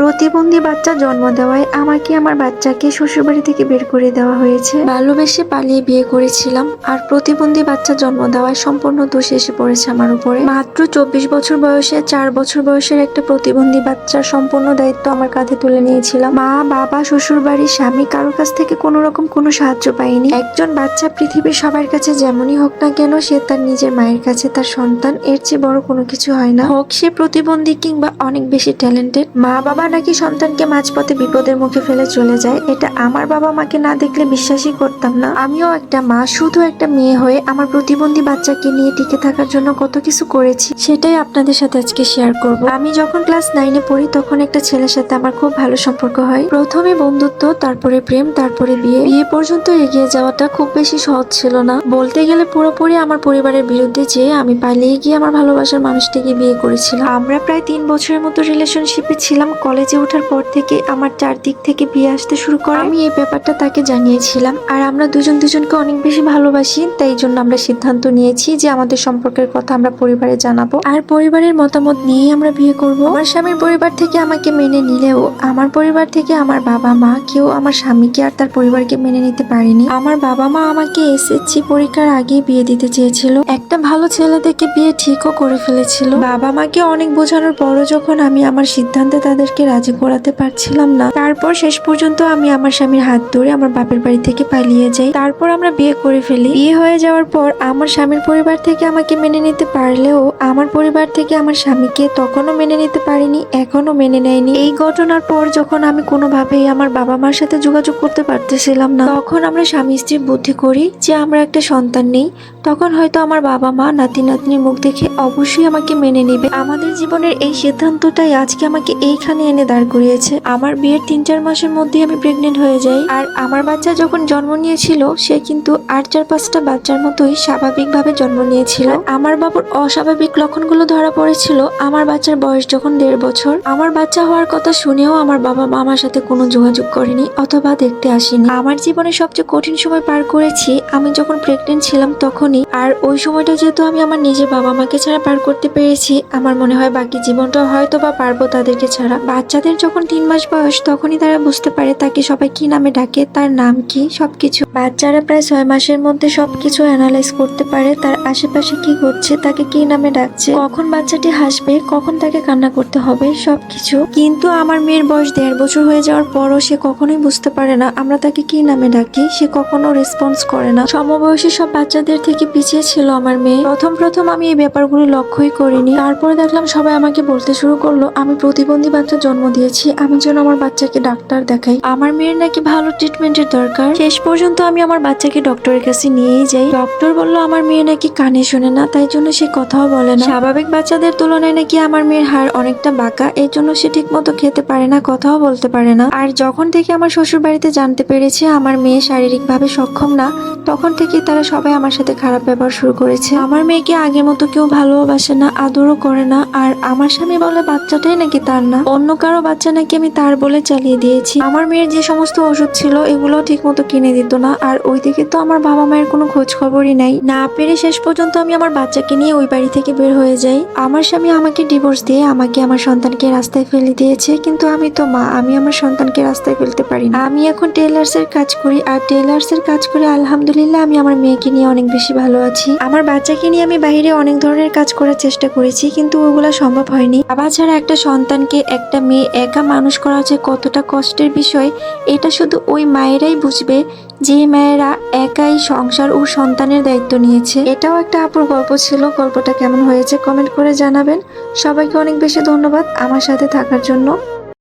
প্রতিবন্ধী বাচ্চা জন্ম দেওয়ায় আমাকে আমার বাচ্চাকে শ্বশুরবাড়ি থেকে বের করে দেওয়া হয়েছে? ভালোবেসে পালিয়ে বিয়ে করেছিলাম আর প্রতিবন্ধী বাচ্চা জন্ম দেওয়ায় সম্পূর্ণ দোষ এসে পড়েছে আমার উপরে। মাত্র চব্বিশ বছর বয়সে চার বছর বয়সের একটা প্রতিবন্ধী বাচ্চার সম্পূর্ণ দায়িত্ব আমার কাঁধে তুলে নিয়েছিলাম। মা, বাবা শ্বশুর বাড়ি স্বামী কারোর কাছ থেকে কোনো রকম কোনো সাহায্য পাইনি একজন বাচ্চা পৃথিবীর সবার কাছে যেমনই হোক না কেন, সে তার নিজের মায়ের কাছে, তার সন্তান, এর চেয়ে বড় কোনো কিছু হয় না। হোক সে প্রতিবন্ধী কিংবা অনেক বেশি ট্যালেন্টেড মা, বাবা নাকি সন্তানকে মাঝপথে বিপদের মুখে ফেলে চলে যায়, এটা আমার বাবা মাকে না দেখলে বিশ্বাসই করতাম না। আমিও একটা মা, শুধু একটা মেয়ে হয়ে আমার প্রতিবন্ধী বাচ্চাকে নিয়ে টিকে থাকার জন্য কত কিছু করেছি, সেটাই আপনাদের সাথে আজকে শেয়ার করব। আমি যখন ক্লাস নাইনে পড়ি, তখন একটা ছেলের সাথে আমার খুব ভালো সম্পর্ক হয়। প্রথমে বন্ধুত্ব, তারপরে প্রেম, তারপরে বিয়ে। বিয়ে পর্যন্ত এগিয়ে যাওয়াটা খুব বেশি সহজ ছিল না। বলতে গেলে পুরোপুরি আমার পরিবারের বিরুদ্ধে যেয়ে আমি পালিয়ে গিয়ে আমার ভালোবাসার মানুষটিকে বিয়ে করেছিলাম। আমরা প্রায় তিন বছরের মতো রিলেশনশিপে ছিলাম কলেজে ওঠার পর থেকে আমার চারদিক থেকে বিয়ে আসতে শুরু করে। আমি এই ব্যাপারটা তাকে জানিয়েছিলাম আর আমরা দুজন দুজনকে অনেক বেশি ভালোবাসি, তাই জন্য আমরা সিদ্ধান্ত নিয়েছি যে আমাদের সম্পর্কের কথা আমরা পরিবারে জানাব। আর পরিবারের মতামত নিয়েই আমরা বিয়ে করব। আমার স্বামীর পরিবার থেকে আমাকে মেনে নিলেও, আমার পরিবার থেকে আমার বাবা মা কেউ আমার স্বামীকে আর তার পরিবারকে মেনে নিতে পারেনি। আমার বাবা মা আমাকে এসএসসি পরীক্ষার আগে বিয়ে দিতে চেয়েছিল। একটা ভালো ছেলে দেখে বিয়ে ঠিকও করে ফেলেছিল। বাবা মাকে অনেক বোঝানোর পরও যখন আমি আমার সিদ্ধান্তে তাদেরকে রাজি করাতে পারছিলাম না। তারপর শেষ পর্যন্ত আমি আমার স্বামীর হাত ধরে আমার বাপের বাড়ি থেকে পালিয়ে যাই। তারপর আমরা বিয়ে করে ফেলি। বিয়ে হয়ে যাওয়ার পর আমার স্বামীর পরিবার থেকে আমাকে মেনে নিতে পারলেও আমার পরিবার থেকে আমার স্বামীকে তখনও মেনে নিতে পারিনি এখনও মেনে নেয়নি। এই ঘটনার পর যখন আমি কোনোভাবেই আমার বাবা মার সাথে যোগাযোগ করতে পারতেছিলাম না, তখন আমরা স্বামী স্ত্রী বুদ্ধি করি যে আমরা একটা সন্তান নেই। তখন হয়তো আমার বাবা মা নাতি নাতনির মুখ দেখে অবশ্যই আমাকে মেনে নেবে। আমাদের জীবনের এই সিদ্ধান্তটাই আজকে আমাকে এইখানে এনে দাঁড় করিয়েছে। আমার বিয়ের তিন চার মাসের মধ্যে আমি প্রেগনেন্ট হয়ে যাই। আর আমার বাচ্চা যখন জন্ম নিয়েছিল, সে কিন্তু আর চার পাঁচটা বাচ্চার মতোই স্বাভাবিকভাবে জন্ম নিয়েছিল। আমার বাবুর অস্বাভাবিক লক্ষণগুলো ধরা পড়েছিল। আমার বাচ্চার বয়স যখন দেড় বছর, আমার বাচ্চা হওয়ার কথা শুনেও আমার বাবা মা আমার সাথে কোনো যোগাযোগ করেনি অথবা দেখতে আসেনি। আমার জীবনে সবচেয়ে কঠিন সময় পার করেছি, আমি যখন প্রেগনেন্ট ছিলাম তখনই। আর ওই সময়টা যেহেতু আমি আমার নিজের বাবা মাকে ছাড়া পার করতে পেরেছি, আমার মনে হয় বাকি জীবনটা হয়তো বা পারব তাদেরকে ছাড়া। বাচ্চাদের যখন তিন মাস বয়স, তখনই তারা বুঝতে পারে তাকে সবাই কি নামে ডাকে, তার নাম কি, সবকিছু। বাচ্চারা প্রায় ছয় মাসের মধ্যে সবকিছু অ্যানালাইজ করতে পারে, তার আশেপাশে কি ঘটছে তাকে কি নামে ডাকছে? কখন বাচ্চাটি হাসবে? কখন তাকে কান্না করতে হবে? সবকিছু। কিন্তু আমার মেয়ের বয়স দেড় বছর হয়ে যাওয়ার পরও সে কখনোই বুঝতে পারে না আমরা তাকে কি নামে ডাকি। সে কখনো রেসপন্স করে না। সমবয়সী সব বাচ্চাদের থেকে পিছিয়ে ছিল আমার মেয়ে। প্রথম প্রথম আমি এই ব্যাপারগুলো লক্ষ্যই করিনি। তারপরে দেখলাম সবাই আমাকে বলতে শুরু করল, আমি প্রতিবন্ধী বাচ্চা জন্ম দিয়েছি, আমি যেন আমার বাচ্চাকে ডাক্তার দেখাই। আমার মেয়ের নাকি ভালো ট্রিটমেন্টের দরকার। শেষ পর্যন্ত আমি আমার বাচ্চাকে ডক্টরের কাছে নিয়েই যাই। ডক্টর বলল, আমার মেয়ে নাকি কানে শোনে না, তাই জন্য সে কথাও বলে না। স্বাভাবিক বাচ্চাদের তুলনায় নাকি আমার মেয়ের হাড় অনেকটা বাঁকা, এর জন্য সে ঠিক মতো খেতে পারে না, কথাও বলতে পারে না। আর যখন থেকে আমার শ্বশুর বাড়িতে জানতে পেরেছে আমার মেয়ে শারীরিকভাবে সক্ষম না, তখন থেকে তারা সবাই আমার সাথে খারাপ ব্যবহার শুরু করেছে। আমার মেয়েকে আগের মতো কেউ ভালোবাসে না, আদরও করে না, আর আমার স্বামী বলে বাচ্চাটাই নাকি তার না। অন্য কারও বাচ্চা নাকি আমি তার বলে চালিয়ে দিয়েছি। আমার মেয়ের যে সমস্ত ওষুধ ছিল এগুলো ঠিক মতো কিনে দিত না, আর ওই ওইদিকে তো আমার বাবা মায়ের কোনো খোঁজ খবরই নাই। না পেরে শেষ পর্যন্ত আমি আমার বাচ্চাকে নিয়ে ওই বাড়ি থেকে বের হয়ে যাই। আমার স্বামী আমাকে ডিভোর্স দিয়ে আমাকে আমার সন্তানকে রাস্তায় ফেলে দিয়েছে, কিন্তু আমি তো মা, আমি আমার সন্তানকে রাস্তায় ফেলতে পারি না। আমি এখন টেলার্স এর কাজ করি, আর টেলার্স এর কাজ করে আলহামদুলিল্লাহ আমি আমার মেয়েকে নিয়ে অনেক বেশি ভালো আছি। আমার বাচ্চাকে নিয়ে আমি বাইরে অনেক ধরনের কাজ করার চেষ্টা করেছি, কিন্তু ওগুলো সম্ভব হয়নি। বাবা ছাড়া একটা সন্তানকে একটা মেয়ে একা মানুষ করা যে কতটা কষ্টের বিষয়, এটা শুধু ওই মায়েরাই বুঝবে যে মায়েরা একাই সংসার ও সন্তানের দায়িত্ব নিয়েছে। এটাও একটা আপুর গল্প ছিল। গল্পটা কেমন হয়েছে কমেন্ট করে জানাবেন। সবাইকে অনেক বেশি ধন্যবাদ আমার সাথে থাকার জন্য।